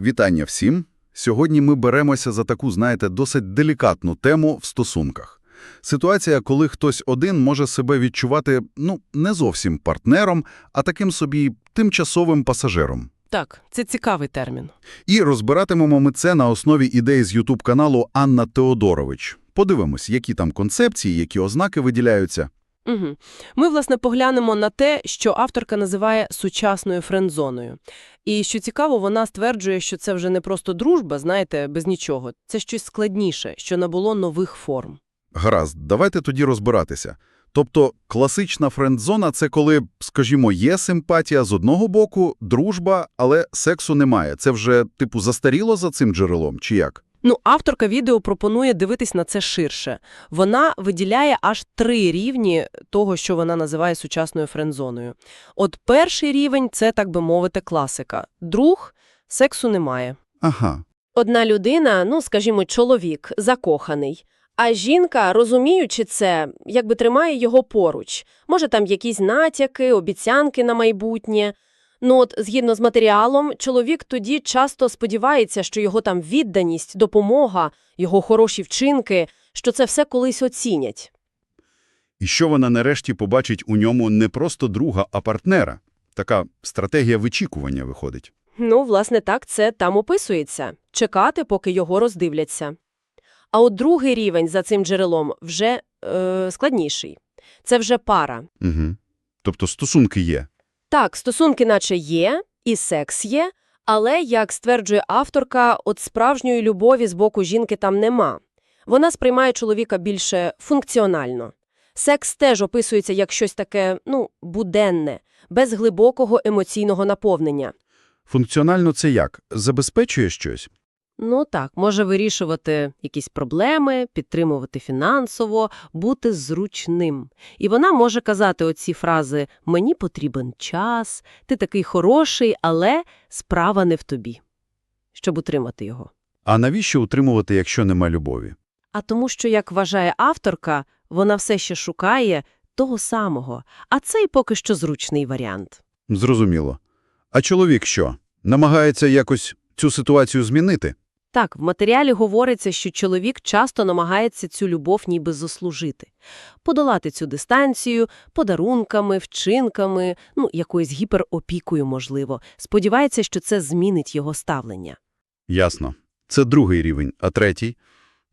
Вітання всім! Сьогодні ми беремося за таку, знаєте, досить делікатну тему в стосунках. Ситуація, коли хтось один може себе відчувати, ну, не зовсім партнером, а таким собі тимчасовим пасажиром. Так, це цікавий термін. І розбиратимемо ми це на основі ідеї з ютуб-каналу Анна Теодорович. Подивимось, які там концепції, які ознаки виділяються. Угу. Ми, власне, поглянемо на те, що авторка називає сучасною френдзоною. І, що цікаво, вона стверджує, що це вже не просто дружба, знаєте, без нічого. Це щось складніше, що набуло нових форм. Гаразд, давайте тоді розбиратися. Тобто класична френдзона – це коли, скажімо, є симпатія з одного боку, дружба, але сексу немає. Це вже, типу, застаріло за цим джерелом, чи як? Ну, авторка відео пропонує дивитись на це ширше. Вона виділяє аж три рівні того, що вона називає сучасною френдзоною. От перший рівень – це, так би мовити, класика. Друг – сексу немає. Ага. Одна людина, ну, скажімо, чоловік, закоханий, а жінка, розуміючи це, якби тримає його поруч. Може, там якісь натяки, обіцянки на майбутнє. Ну от, згідно з матеріалом, чоловік тоді часто сподівається, що його там відданість, допомога, його хороші вчинки, що це все колись оцінять. І що вона нарешті побачить у ньому не просто друга, а партнера? Така стратегія вичікування виходить. Ну, власне, так це там описується. Чекати, поки його роздивляться. А от другий рівень за цим джерелом вже е, складніший. Це вже пара. Угу. Тобто стосунки є. Так, стосунки наче є, і секс є, але, як стверджує авторка, от справжньої любові з боку жінки там нема. Вона сприймає чоловіка більше функціонально. Секс теж описується як щось таке, ну, буденне, без глибокого емоційного наповнення. Функціонально це як? Забезпечує щось? Ну так, може вирішувати якісь проблеми, підтримувати фінансово, бути зручним. І вона може казати оці фрази «мені потрібен час», «ти такий хороший, але справа не в тобі», щоб утримати його. А навіщо утримувати, якщо нема любові? А тому що, як вважає авторка, вона все ще шукає того самого, а цей поки що зручний варіант. Зрозуміло. А чоловік що? Намагається якось цю ситуацію змінити? Так, в матеріалі говориться, що чоловік часто намагається цю любов ніби заслужити. Подолати цю дистанцію подарунками, вчинками, ну, якоюсь гіперопікою, можливо. Сподівається, що це змінить його ставлення. Ясно. Це другий рівень. А третій?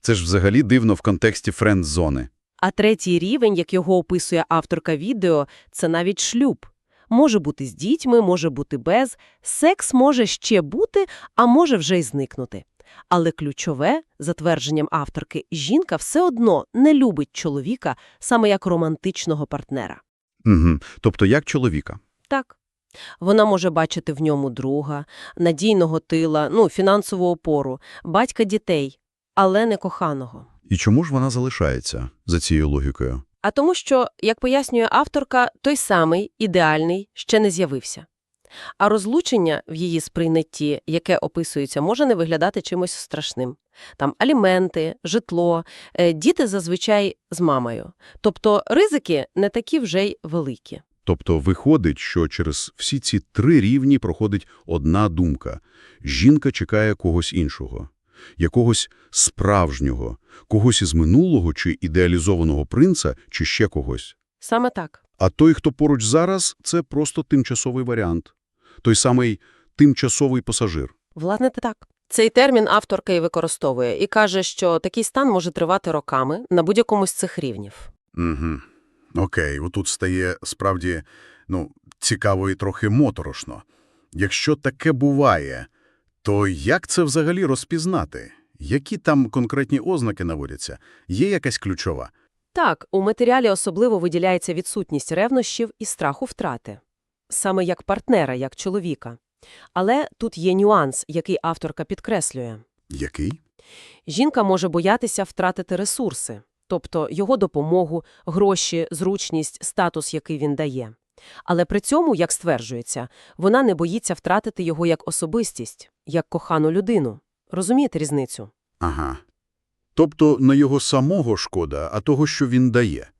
Це ж взагалі дивно в контексті френд-зони. А третій рівень, як його описує авторка відео, це навіть шлюб. Може бути з дітьми, може бути без. Секс може ще бути, а може вже й зникнути. Але ключове, за твердженням авторки, жінка все одно не любить чоловіка саме як романтичного партнера. Угу. Тобто як чоловіка. Так. Вона може бачити в ньому друга, надійного тила, ну, фінансову опору, батька дітей, але не коханого. І чому ж вона залишається за цією логікою? А тому що, як пояснює авторка, той самий, ідеальний, ще не з'явився. А розлучення в її сприйнятті, яке описується, може не виглядати чимось страшним. Там аліменти, житло, е, діти зазвичай з мамою. Тобто ризики не такі вже й великі. Тобто виходить, що через всі ці три рівні проходить одна думка. Жінка чекає когось іншого. Якогось справжнього, когось із минулого чи ідеалізованого принца, чи ще когось. Саме так. А той, хто поруч зараз, це просто тимчасовий варіант. Той самий тимчасовий пасажир. Власне, так. Цей термін авторка і використовує, і каже, що такий стан може тривати роками на будь-якому з цих рівнів. Угу. Окей, отут стає справді, ну, цікаво і трохи моторошно. Якщо таке буває, то як це взагалі розпізнати? Які там конкретні ознаки наводяться? Є якась ключова? Так, у матеріалі особливо виділяється відсутність ревнощів і страху втрати. Саме як партнера, як чоловіка. Але тут є нюанс, який авторка підкреслює. Який? Жінка може боятися втратити ресурси, тобто його допомогу, гроші, зручність, статус, який він дає. Але при цьому, як стверджується, вона не боїться втратити його як особистість, як кохану людину. Розумієте різницю? Ага. Тобто не його самого шкода, а того, що він дає.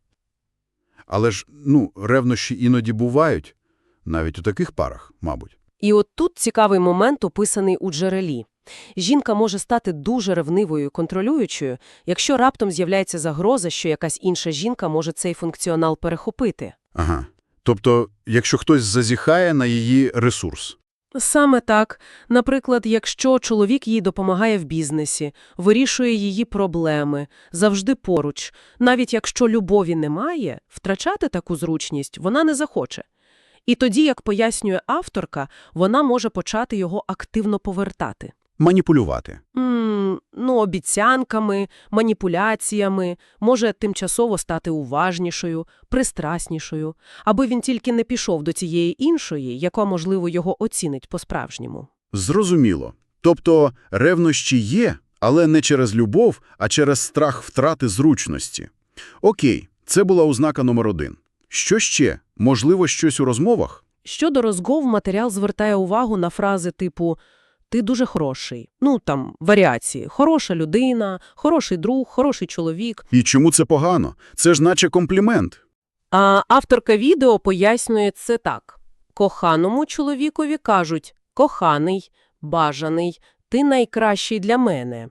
Але ж, ну, ревнощі іноді бувають, навіть у таких парах, мабуть. І от тут цікавий момент описаний у джерелі. Жінка може стати дуже ревнивою і контролюючою, якщо раптом з'являється загроза, що якась інша жінка може цей функціонал перехопити. Ага. Тобто, якщо хтось зазіхає на її ресурс. Саме так. Наприклад, якщо чоловік їй допомагає в бізнесі, вирішує її проблеми, завжди поруч, навіть якщо любові немає, втрачати таку зручність вона не захоче. І тоді, як пояснює авторка, вона може почати його активно повертати. Маніпулювати. М, ну, обіцянками, маніпуляціями, може тимчасово стати уважнішою, пристраснішою, аби він тільки не пішов до цієї іншої, яка, можливо, його оцінить по-справжньому. Зрозуміло. Тобто ревнощі є, але не через любов, а через страх втрати зручності. Окей, це була ознака номер один. Що ще? Можливо, щось у розмовах? Щодо розгов, матеріал звертає увагу на фрази типу «ти дуже хороший», ну там варіації «хороша людина», «хороший друг», «хороший чоловік». І чому це погано? Це ж наче комплімент. А авторка відео пояснює це так. Коханому чоловікові кажуть «коханий», «бажаний», «ти найкращий для мене».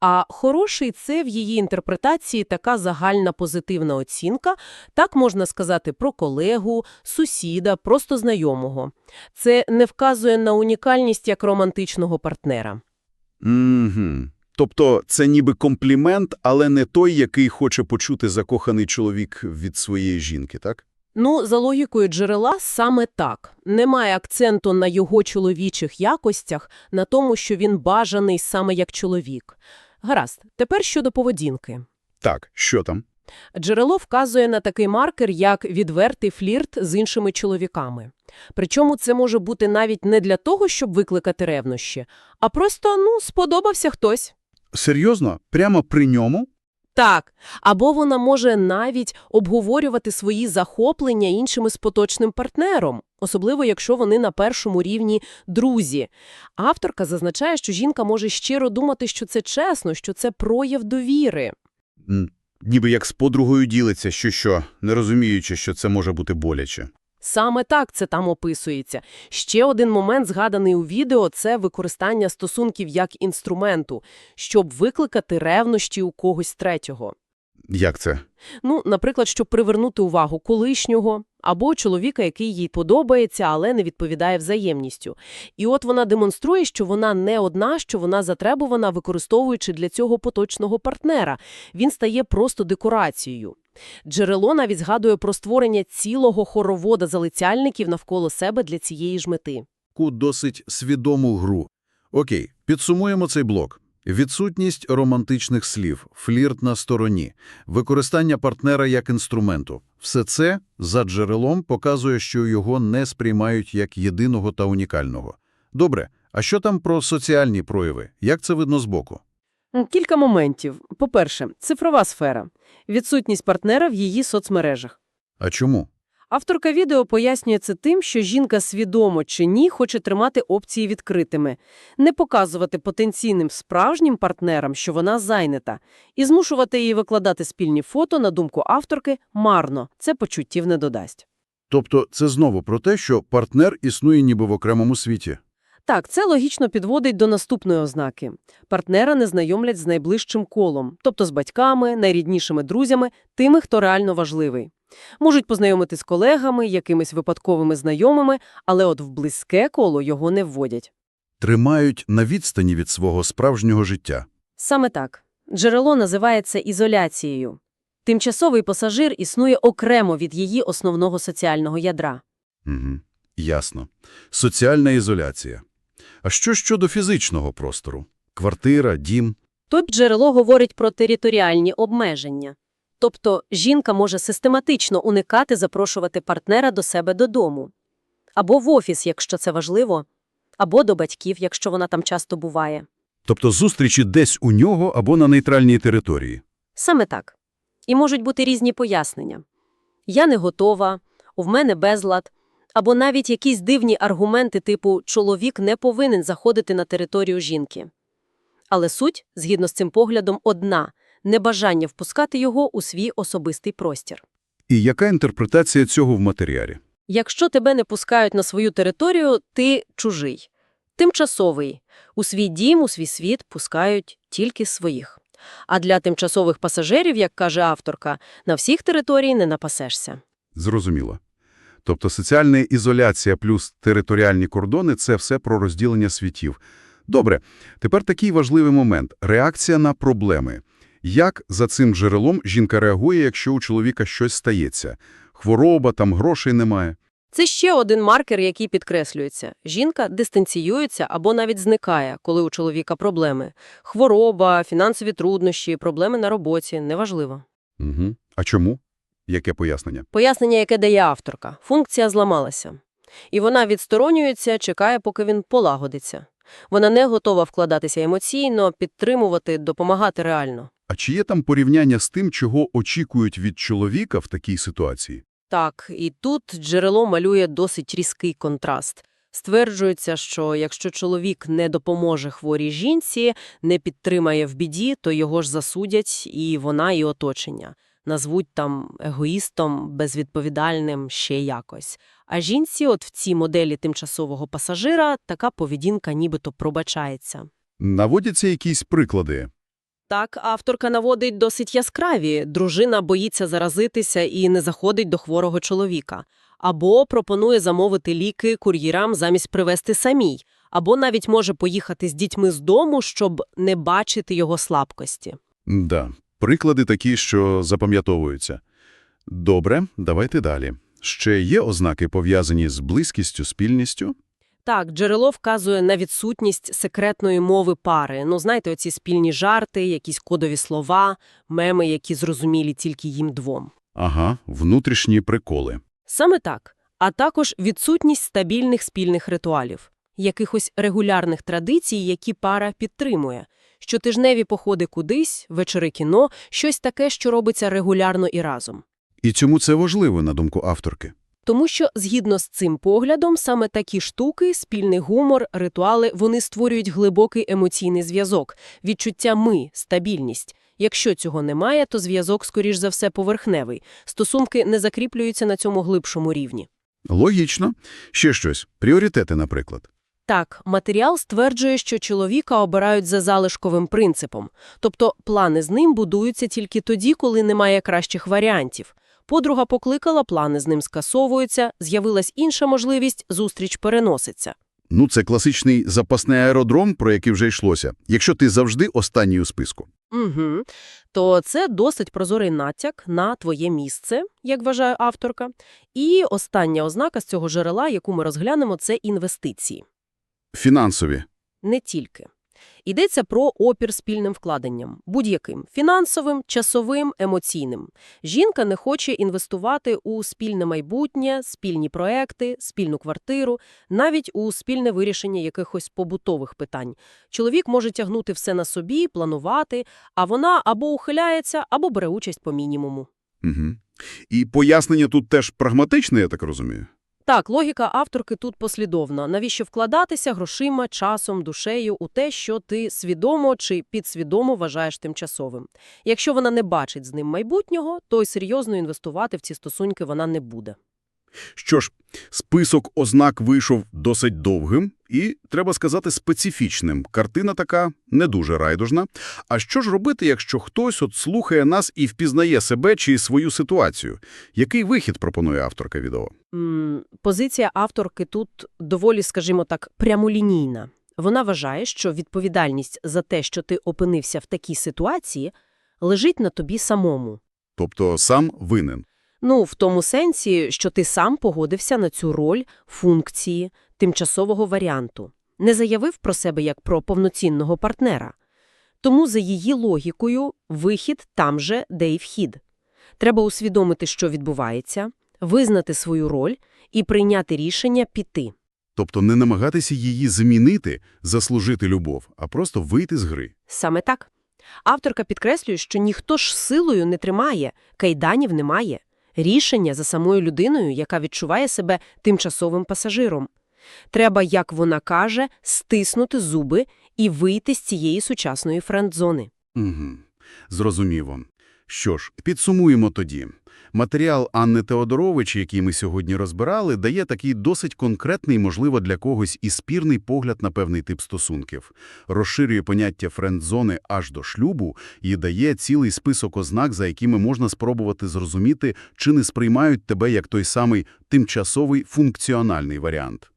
А хороший – це в її інтерпретації така загальна позитивна оцінка, так можна сказати про колегу, сусіда, просто знайомого. Це не вказує на унікальність як романтичного партнера. Угу. Тобто це ніби комплімент, але не той, який хоче почути закоханий чоловік від своєї жінки, так? Ну, за логікою джерела, саме так. Немає акценту на його чоловічих якостях, на тому, що він бажаний саме як чоловік. Гаразд, тепер щодо поведінки. Так, що там? Джерело вказує на такий маркер, як відвертий флірт з іншими чоловіками. Причому це може бути навіть не для того, щоб викликати ревнощі, а просто, ну, сподобався хтось. Серйозно? Прямо при ньому? Так, або вона може навіть обговорювати свої захоплення іншими з поточним партнером, особливо якщо вони на першому рівні друзі. Авторка зазначає, що жінка може щиро думати, що це чесно, що це прояв довіри. Ніби як з подругою ділиться, що що, не розуміючи, що це може бути боляче. Саме так це там описується. Ще один момент, згаданий у відео, це використання стосунків як інструменту, щоб викликати ревнощі у когось третього. Як це? Ну, наприклад, щоб привернути увагу колишнього або чоловіка, який їй подобається, але не відповідає взаємністю. І от вона демонструє, що вона не одна, що вона затребувана, використовуючи для цього поточного партнера. Він стає просто декорацією. Джерело навіть згадує про створення цілого хоровода залицяльників навколо себе для цієї ж мети. Таку досить свідому гру. Окей, підсумуємо цей блок. Відсутність романтичних слів, флірт на стороні, використання партнера як інструменту. Все це за джерелом показує, що його не сприймають як єдиного та унікального. Добре, а що там про соціальні прояви? Як це видно збоку? Кілька моментів. По-перше, цифрова сфера. Відсутність партнера в її соцмережах. А чому? Авторка відео пояснює це тим, що жінка свідомо чи ні хоче тримати опції відкритими, не показувати потенційним справжнім партнерам, що вона зайнята, і змушувати її викладати спільні фото, на думку авторки, марно. Це почуттів не додасть. Тобто це знову про те, що партнер існує ніби в окремому світі. Так, це логічно підводить до наступної ознаки. Партнера не знайомлять з найближчим колом, тобто з батьками, найріднішими друзями, тими, хто реально важливий. Можуть познайомити з колегами, якимись випадковими знайомими, але от в близьке коло його не вводять. Тримають на відстані від свого справжнього життя. Саме так. Джерело називається ізоляцією. Тимчасовий пасажир існує окремо від її основного соціального ядра. Угу. Ясно. Соціальна ізоляція. А що щодо фізичного простору? Квартира, дім? Тут джерело говорить про територіальні обмеження. Тобто жінка може систематично уникати запрошувати партнера до себе додому. Або в офіс, якщо це важливо, або до батьків, якщо вона там часто буває. Тобто зустрічі десь у нього або на нейтральній території. Саме так. І можуть бути різні пояснення. Я не готова, у мене безлад, або навіть якісь дивні аргументи типу «чоловік не повинен заходити на територію жінки». Але суть, згідно з цим поглядом, одна – небажання впускати його у свій особистий простір. І яка інтерпретація цього в матеріалі? Якщо тебе не пускають на свою територію, ти чужий. Тимчасовий. У свій дім, у свій світ пускають тільки своїх. А для тимчасових пасажирів, як каже авторка, на всіх територій не напасешся. Зрозуміло. Тобто соціальна ізоляція плюс територіальні кордони – це все про розділення світів. Добре, тепер такий важливий момент – реакція на проблеми. Як за цим джерелом жінка реагує, якщо у чоловіка щось стається? Хвороба, там грошей немає. Це ще один маркер, який підкреслюється. Жінка дистанціюється або навіть зникає, коли у чоловіка проблеми. Хвороба, фінансові труднощі, проблеми на роботі – неважливо. Угу. А чому? Яке пояснення? Пояснення, яке дає авторка. Функція зламалася. І вона відсторонюється, чекає, поки він полагодиться. Вона не готова вкладатися емоційно, підтримувати, допомагати реально. А чи є там порівняння з тим, чого очікують від чоловіка в такій ситуації? Так, і тут джерело малює досить різкий контраст. Стверджується, що якщо чоловік не допоможе хворій жінці, не підтримає в біді, то його ж засудять і вона, і оточення. Назвуть там егоїстом, безвідповідальним, ще якось. А жінці от в цій моделі тимчасового пасажира така поведінка нібито пробачається. Наводяться якісь приклади. Так, авторка наводить досить яскраві. Дружина боїться заразитися і не заходить до хворого чоловіка. Або пропонує замовити ліки кур'єрам замість привезти самій. Або навіть може поїхати з дітьми з дому, щоб не бачити його слабкості. Да, приклади такі, що запам'ятовуються. Добре, давайте далі. Ще є ознаки, пов'язані з близькістю, спільністю? Так, джерело вказує на відсутність секретної мови пари. Ну, знаєте, оці спільні жарти, якісь кодові слова, меми, які зрозумілі тільки їм двом. Ага, внутрішні приколи. Саме так. А також відсутність стабільних спільних ритуалів, якихось регулярних традицій, які пара підтримує. Щотижневі походи кудись, вечори кіно, щось таке, що робиться регулярно і разом. І чому це важливо, на думку авторки? Тому що, згідно з цим поглядом, саме такі штуки, спільний гумор, ритуали, вони створюють глибокий емоційний зв'язок, відчуття «ми», стабільність. Якщо цього немає, то зв'язок, скоріш за все, поверхневий. Стосунки не закріплюються на цьому глибшому рівні. Логічно. Ще щось. Пріоритети, наприклад. Так, матеріал стверджує, що чоловіка обирають за залишковим принципом, тобто плани з ним будуються тільки тоді, коли немає кращих варіантів. Подруга покликала, плани з ним скасовуються, з'явилась інша можливість, зустріч переноситься. Ну, це класичний запасний аеродром, про який вже йшлося. Якщо ти завжди останній у списку. Угу. То це досить прозорий натяк на твоє місце, як вважає авторка. І остання ознака з цього джерела, яку ми розглянемо, це інвестиції. Фінансові. Не тільки. Йдеться про опір спільним вкладенням, будь-яким – фінансовим, часовим, емоційним. Жінка не хоче інвестувати у спільне майбутнє, спільні проекти, спільну квартиру, навіть у спільне вирішення якихось побутових питань. Чоловік може тягнути все на собі, планувати, а вона або ухиляється, або бере участь по мінімуму. Угу. І пояснення тут теж прагматичне, я так розумію? Так, логіка авторки тут послідовна. Навіщо вкладатися грошима, часом, душею у те, що ти свідомо чи підсвідомо вважаєш тимчасовим? Якщо вона не бачить з ним майбутнього, то й серйозно інвестувати в ці стосунки вона не буде. Що ж, список ознак вийшов досить довгим і, треба сказати, специфічним. Картина така не дуже райдужна. А що ж робити, якщо хтось от слухає нас і впізнає себе чи свою ситуацію? Який вихід пропонує авторка відео? Позиція авторки тут доволі, скажімо так, прямолінійна. Вона вважає, що відповідальність за те, що ти опинився в такій ситуації, лежить на тобі самому. Тобто сам винен. Ну, в тому сенсі, що ти сам погодився на цю роль функції тимчасового варіанту, не заявив про себе як про повноцінного партнера. Тому за її логікою вихід там же, де і вхід. Треба усвідомити, що відбувається, визнати свою роль і прийняти рішення піти. Тобто не намагатися її змінити, заслужити любов, а просто вийти з гри. Саме так. Авторка підкреслює, що ніхто ж силою не тримає, кайданів немає. Рішення за самою людиною, яка відчуває себе тимчасовим пасажиром. Треба, як вона каже, стиснути зуби і вийти з цієї сучасної френдзони. Угу. Зрозуміло. Що ж, підсумуємо тоді. Матеріал Анни Теодорович, який ми сьогодні розбирали, дає такий досить конкретний, можливо, для когось і спірний погляд на певний тип стосунків. Розширює поняття френдзони аж до шлюбу і дає цілий список ознак, за якими можна спробувати зрозуміти, чи не сприймають тебе як той самий тимчасовий функціональний варіант.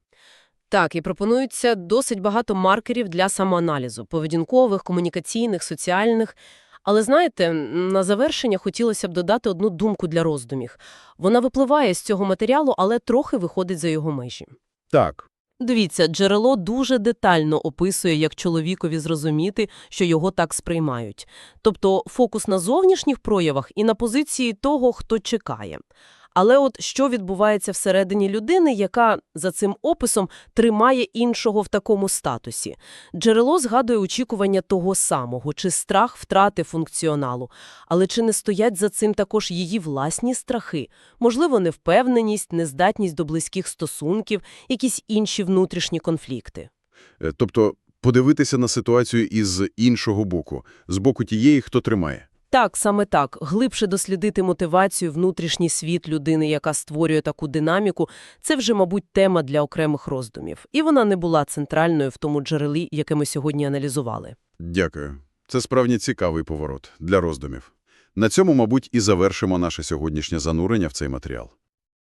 Так, і пропонується досить багато маркерів для самоаналізу – поведінкових, комунікаційних, соціальних. Але, знаєте, на завершення хотілося б додати одну думку для роздумів. Вона випливає з цього матеріалу, але трохи виходить за його межі. Так, Дивіться, джерело дуже детально описує, як чоловікові зрозуміти, що його так сприймають. Тобто фокус на зовнішніх проявах і на позиції того, хто чекає. Але от що відбувається всередині людини, яка за цим описом тримає іншого в такому статусі? Джерело згадує очікування того самого, чи страх втрати функціоналу. Але чи не стоять за цим також її власні страхи? Можливо, невпевненість, нездатність до близьких стосунків, якісь інші внутрішні конфлікти. Е, Тобто подивитися на ситуацію із іншого боку, з боку тієї, хто тримає. Так, саме так. Глибше дослідити мотивацію, внутрішній світ людини, яка створює таку динаміку, це вже, мабуть, тема для окремих роздумів. І вона не була центральною в тому джерелі, яке ми сьогодні аналізували. Дякую. Це справді цікавий поворот для роздумів. На цьому, мабуть, і завершимо наше сьогоднішнє занурення в цей матеріал.